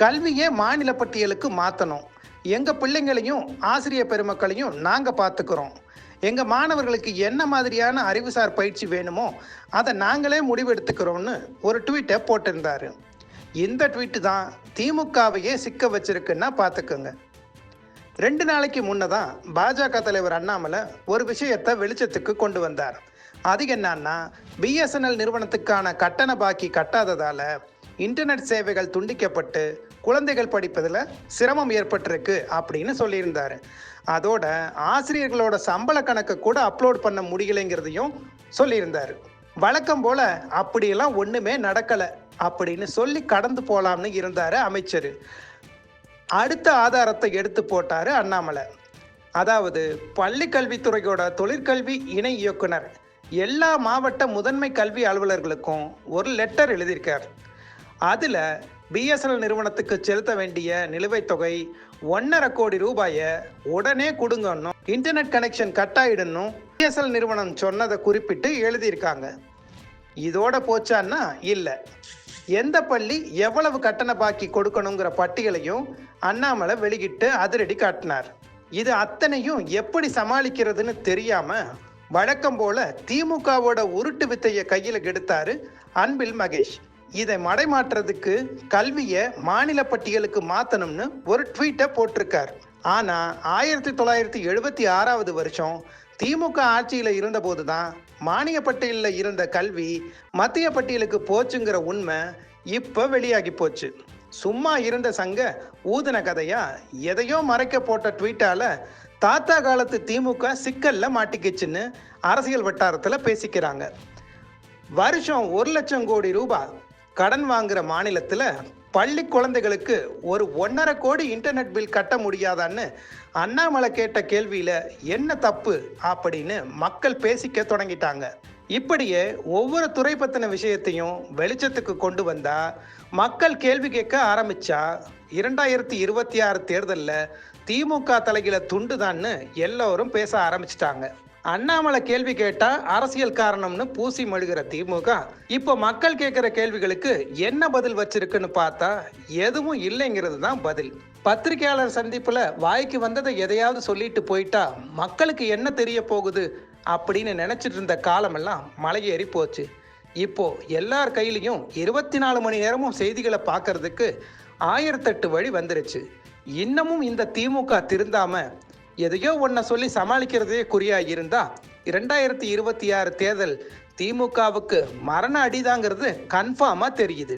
கல்வியே மாநில பட்டியலுக்கு மாற்றணும் எங்கள் பிள்ளைங்களையும் ஆசிரியர் பெருமக்களையும் நாங்கள் பார்த்துக்கிறோம் எங்கள் மாணவர்களுக்கு என்ன மாதிரியான அறிவுசார் பயிற்சி வேணுமோ அதை நாங்களே முடிவெடுத்துக்கிறோம்னு ஒரு ட்வீட்டை போட்டிருந்தாரு. இந்த ட்வீட்டு தான் திமுகவையே சிக்க வச்சிருக்குன்னா பார்த்துக்கோங்க ரெண்டு நாளைக்கு முன்னதான் பாஜக தலைவர் அண்ணாமலை ஒரு விஷயத்தை வெளிச்சத்துக்கு கொண்டு வந்தார். அது என்னன்னா பிஎஸ்என்எல் நிறுவனத்துக்கான கட்டண பாக்கி கட்டாததால் இன்டர்நெட் சேவைகள் துண்டிக்கப்பட்டு குழந்தைகள் படிப்பதில் சிரமம் ஏற்பட்டிருக்கு அப்படின்னு சொல்லியிருந்தாரு. அதோட ஆசிரியர்களோட சம்பள கணக்கை கூட அப்லோட் பண்ண முடியலைங்கிறதையும் சொல்லியிருந்தார். வழக்கம் போல அப்படியெல்லாம் ஒன்றுமே நடக்கலை அப்படின்னு சொல்லி கடந்து போகலாம்னு இருந்தார் அமைச்சர். அடுத்த ஆதாரத்தை எடுத்து போட்டார் அண்ணாமலை. அதாவது பள்ளி கல்வித்துறையோட தொழிற்கல்வி இணை இயக்குனர். எல்லா மாவட்ட முதன்மை கல்வி அலுவலர்களுக்கும் ஒரு லெட்டர் எழுதியிருக்கார். அதில் பிஎஸ்என்எல் நிறுவனத்துக்கு செலுத்த வேண்டிய நிலுவைத் தொகை ஒன்றரை கோடி ரூபாயை உடனே கொடுங்கன்னும். இன்டர்நெட் கனெக்ஷன் கட் ஆகிடணும் பிஎஸ்எல் நிறுவனம் சொன்னதை குறிப்பிட்டு எழுதியிருக்காங்க. இதோட போச்சான்னா இல்லை. எந்த பள்ளி எவ்வளவு கட்டண பாக்கி கொடுக்கணுங்கிற பட்டியலையும் அண்ணாமலை வெளியிட்டு அதிரடி காட்டினார். இது அத்தனையும் எப்படி சமாளிக்கிறதுன்னு தெரியாம வழக்கம் போல திமுகவோட உருட்டு வித்தையை கையில் கெடுத்தாரு அன்பில் மகேஷ். இதை மடைமாற்றுறதுக்கு கல்வியை மாநில பட்டியலுக்கு மாற்றணும்னு ஒரு ட்வீட்டை போட்டிருக்கார். ஆனால் ஆயிரத்தி தொள்ளாயிரத்தி எழுபத்தி ஆறாவது வருஷம் திமுக ஆட்சியில் இருந்தபோது தான் மானிய பட்டியலில் இருந்த கல்வி மத்திய பட்டியலுக்கு போச்சுங்கிற உண்மை இப்போ வெளியாகி போச்சு. சும்மா இருந்த சங்க ஊதின கதையா எதையோ மறைக்க போட்ட ட்வீட்டால தாத்தா காலத்து திமுக சிக்கல்ல மாட்டிக்கிச்சுன்னு அரசியல் வட்டாரத்தில் பேசிக்கிறாங்க. வருஷம் ஒரு லட்சம் கோடி ரூபாய் கடன் வாங்குற மாநிலத்தில் பள்ளி குழந்தைகளுக்கு ஒரு ஒன்றரை கோடி இன்டர்நெட் பில் கட்ட முடியாதான்னு அண்ணாமலை கேட்ட கேள்வியில் என்ன தப்பு அப்படின்னு மக்கள் பேசிக்க தொடங்கிட்டாங்க. இப்படியே ஒவ்வொரு துறை பற்றின விஷயத்தையும் வெளிச்சத்துக்கு கொண்டு வந்தா மக்கள் கேள்வி கேட்க ஆரம்பிச்சா இரண்டாயிரத்தி இருபத்தி ஆறு தேர்தலில் திமுக தலையில துண்டுதான்னு எல்லோரும் பேச ஆரம்பிச்சிட்டாங்க. அண்ணாமலை கேள்வி கேட்டா அரசியல் காரணம்னு பூசி மழுகிற திமுக. இப்போ மக்கள் கேட்கிற கேள்விகளுக்கு என்ன பதில் வச்சிருக்குன்னு பார்த்தா எதுவும் இல்லைங்கிறது தான் பதில். பத்திரிகையாளர் சந்திப்புல வாய்க்கு வந்ததை எதையாவது சொல்லிட்டு போயிட்டா மக்களுக்கு என்ன தெரிய போகுது அப்படின்னு நினைச்சிட்டு இருந்த காலமெல்லாம் மலையேறி போச்சு. இப்போ எல்லார் கையிலையும் இருபத்தி நாலு மணி நேரமும் செய்திகளை பார்க்கறதுக்கு ஆயிரத்தெட்டு வழி வந்துருச்சு. இன்னமும் இந்த திமுக திருந்தாம எதையோ ஒன்றை சொல்லி சமாளிக்கிறதே குறியா இருந்தா இரண்டாயிரத்தி இருபத்தி ஆறு தேர்தல் திமுகவுக்கு மரண அடிதாங்கிறது கன்ஃபார்மாக தெரியுது.